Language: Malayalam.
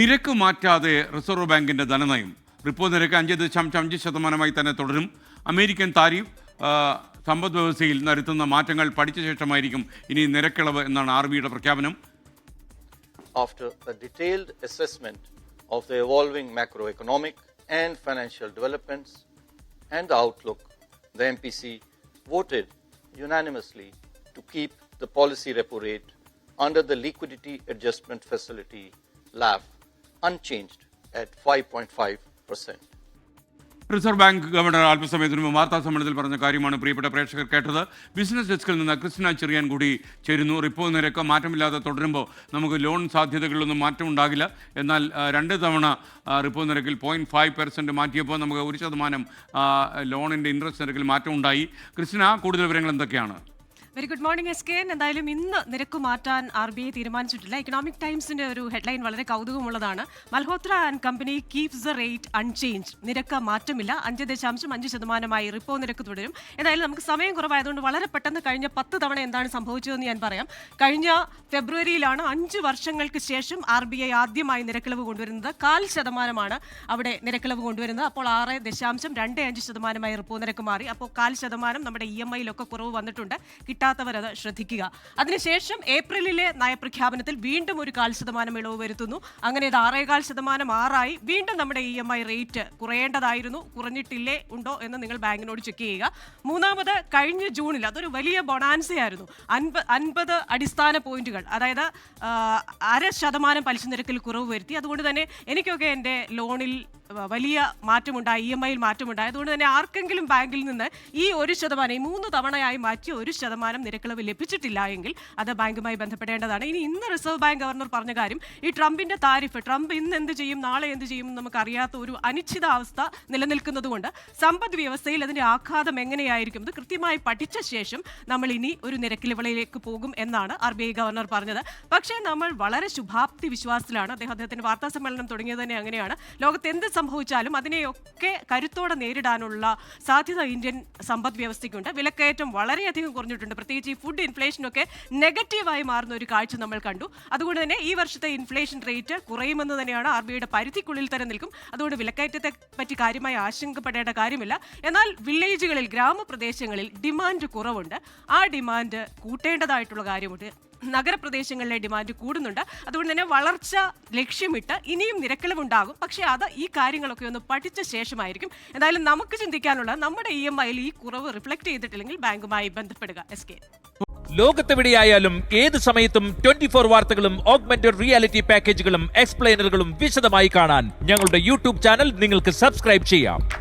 നിരക്ക് മാറ്റാതെ റിസർവ് ബാങ്കിന്റെ ധനനയം. റിപ്പോ നിരക്ക് അഞ്ച് ദശാംശം അഞ്ച് ശതമാനമായി തന്നെ തുടരും. അമേരിക്കൻ താരീഫ് സമ്പദ് വ്യവസ്ഥയിൽ നടത്തുന്ന മാറ്റങ്ങൾ പഠിച്ച ശേഷമായിരിക്കും ഇനി നിരക്കിളവ് എന്നാണ് ആർ ബിയുടെ പ്രഖ്യാപനം. After assessment of the evolving macroeconomic and financial developments and outlook the M P C voted unanimously to keep the policy repo rate under the liquidity adjustment facility LAF unchanged at 5.5%. Reserve bank governor അല്പസമയത്തിന് മുമ്പ് വാർത്താ സമ്മേളനത്തിൽ പറഞ്ഞ കാര്യമാണ് പ്രിയപ്പെട്ട പ്രേക്ഷകർ കേട്ടത്. ബിസിനസ് ഡെസ്കിൽ നിന്ന് ക്രിസ്റ്റിന ചെറിയാൻ കൂടി ചേരുന്നു. റിപ്പോ നിരക്ക് മാറ്റമില്ലാതെ തുടരുമ്പോൾ നമുക്ക് ലോൺ സാധ്യതകളിലൊന്നും മാറ്റമുണ്ടാകില്ല എന്നാൽ രണ്ട് തവണ റിപ്പോ നിരക്കിൽ പോയിന്റ് ഫൈവ് പെർസെന്റ് മാറ്റിയപ്പോൾ നമുക്ക് ഒരു ശതമാനം ലോണിന്റെ ഇൻട്രസ്റ്റ് നിരക്കിൽ മാറ്റം ഉണ്ടായി. ക്രിസ്റ്റിന കൂടുതൽ വിവരങ്ങൾ എന്തൊക്കെയാണ്? Very good morning S K എന്തായാലും ഇന്ന് നിരക്ക് മാറ്റാൻ ആർ ബി ഐ തീരുമാനിച്ചിട്ടില്ല. ഇക്കണോമിക് ടൈംസിന്റെ ഒരു ഹെഡ്ലൈൻ വളരെ കൗതുകമുള്ളതാണ്. Malhotra and company keeps the rate unchanged നിരക്ക് മാറ്റമില്ല. അഞ്ച് ദശാംശം അഞ്ച് ശതമാനമായി റിപ്പോ നിരക്ക് തുടരും. എന്തായാലും നമുക്ക് സമയം കുറവായതുകൊണ്ട് വളരെ പെട്ടെന്ന് കഴിഞ്ഞ പത്ത് തവണ എന്താണ് സംഭവിച്ചതെന്ന് ഞാൻ പറയാം. കഴിഞ്ഞ ഫെബ്രുവരിയിലാണ് അഞ്ച് വർഷങ്ങൾക്ക് ശേഷം ആർ ബി ഐ ആദ്യമായി നിരക്കിളവ് കൊണ്ടുവരുന്നത്. കാൽ ശതമാനമാണ് അവിടെ നിരക്കിളവ് കൊണ്ടുവരുന്നത്. അപ്പോൾ ആറ് ദശാംശം രണ്ട് അഞ്ച് ശതമാനമായി റിപ്പോ നിരക്ക് മാറി. അപ്പോൾ കാൽ ശതമാനം നമ്മുടെ ഇ എം ഐയിലൊക്കെ കുറവ് വന്നിട്ടുണ്ട്. കിട്ടാത്തവർ അത് ശ്രദ്ധിക്കുക. അതിനുശേഷം ഏപ്രിലിലെ നയപ്രഖ്യാപനത്തിൽ വീണ്ടും ഒരു കാൽ ശതമാനം ഇളവ് വരുത്തുന്നു. അങ്ങനെ ഇത് ആറേകാൽ ശതമാനം ആറായി. വീണ്ടും നമ്മുടെ ഇ എം ഐ റേറ്റ് കുറയേണ്ടതായിരുന്നു. കുറഞ്ഞിട്ടില്ലേ ഉണ്ടോ എന്ന് നിങ്ങൾ ബാങ്കിനോട് ചെക്ക് ചെയ്യുക. മൂന്നാമത് കഴിഞ്ഞ ജൂണിൽ അതൊരു വലിയ ബൊണാൻസയായിരുന്നു. അൻപത് അൻപത് അടിസ്ഥാന പോയിന്റുകൾ അതായത് അര ശതമാനം പലിശ നിരക്കിൽ കുറവ് വരുത്തി. അതുകൊണ്ട് തന്നെ എനിക്കൊക്കെ എന്റെ ലോണിൽ വലിയ മാറ്റമുണ്ടായി ഇ എം ഐയിൽ മാറ്റമുണ്ടായി. അതുകൊണ്ട് തന്നെ ആർക്കെങ്കിലും ബാങ്കിൽ നിന്ന് ഈ ഒരു ശതമാനം ഈ മൂന്ന് തവണയായി മാറ്റി ഒരു ശതമാനം നിരക്കിളവ് ലഭിച്ചിട്ടില്ല എങ്കിൽ അത് ബാങ്കുമായി ബന്ധപ്പെടേണ്ടതാണ്. ഇനി ഇന്ന് റിസർവ് ബാങ്ക് ഗവർണർ പറഞ്ഞ കാര്യം ഈ ട്രംപിന്റെ താരിഫ് ട്രംപ് ഇന്ന് എന്ത് ചെയ്യും നാളെ എന്ത് ചെയ്യും നമുക്കറിയാത്ത ഒരു അനിശ്ചിതാവസ്ഥ നിലനിൽക്കുന്നതുകൊണ്ട് സമ്പദ് വ്യവസ്ഥയിൽ അതിന്റെ ആഘാതം എങ്ങനെയായിരിക്കും ഇത് കൃത്യമായി പഠിച്ച ശേഷം നമ്മൾ ഇനി ഒരു നിരക്കിളിവിളിലേക്ക് പോകും എന്നാണ് ആർ ബി ഐ ഗവർണർ പറഞ്ഞത്. പക്ഷേ നമ്മൾ വളരെ ശുഭാപ്തി വിശ്വാസത്തിലാണ്. അദ്ദേഹം അദ്ദേഹത്തിന്റെ വാർത്താ സമ്മേളനം തുടങ്ങിയത് തന്നെ അങ്ങനെയാണ്. ലോകത്ത് എന്ത് സംഭവിച്ചാലും അതിനെയൊക്കെ കരുത്തോടെ നേരിടാനുള്ള സാധ്യത ഇന്ത്യൻ സമ്പദ് വ്യവസ്ഥയ്ക്കുണ്ട്. വിലക്കയറ്റം വളരെയധികം കുറഞ്ഞിട്ടുണ്ട്. പ്രത്യേകിച്ച് ഈ ഫുഡ് ഇൻഫ്ലേഷനൊക്കെ നെഗറ്റീവായി മാറുന്ന ഒരു കാഴ്ച നമ്മൾ കണ്ടു. അതുകൊണ്ട് തന്നെ ഈ വർഷത്തെ ഇൻഫ്ലേഷൻ റേറ്റ് കുറയുമെന്ന് തന്നെയാണ് ആർ ബി ഐയുടെ പരിധിക്കുള്ളിൽ തന്നെ നിൽക്കും. അതുകൊണ്ട് വിലക്കയറ്റത്തെ പറ്റി കാര്യമായി ആശങ്കപ്പെടേണ്ട കാര്യമില്ല. എന്നാൽ വില്ലേജുകളിൽ ഗ്രാമപ്രദേശങ്ങളിൽ ഡിമാൻഡ് കുറവുണ്ട്. ആ ഡിമാൻഡ് കൂട്ടേണ്ടതായിട്ടുള്ള കാര്യമുണ്ട്. നഗരപ്രദേശങ്ങളിലെ ഡിമാൻഡ് കൂടുന്നുണ്ട്. അതുകൊണ്ട് തന്നെ വളർച്ച ലക്ഷ്യമിട്ട് ഇനിയും നിരക്കിളവുണ്ടാകും. പക്ഷേ അത് ഈ കാര്യങ്ങളൊക്കെ ഒന്ന് പഠിച്ച ശേഷമായിരിക്കും. എന്തായാലും നമുക്ക് ചിന്തിക്കാനുള്ള നമ്മുടെ ഇ എം ഐയിൽ ഈ കുറവ് റിഫ്ലക്ട് ചെയ്തിട്ടില്ലെങ്കിൽ ബാങ്കുമായി ബന്ധപ്പെടുക. S K. ലോകത്തെവിടെയായാലും ഏത് സമയത്തും ട്വന്റി ഫോർ വാർത്തകളും ഓഗ്മെന്റഡ് റിയാലിറ്റി പാക്കേജുകളും എക്സ്പ്ലെയിനറുകളും വിശദമായി കാണാൻ ഞങ്ങളുടെ യൂട്യൂബ് ചാനൽ നിങ്ങൾക്ക് സബ്സ്ക്രൈബ് ചെയ്യാം.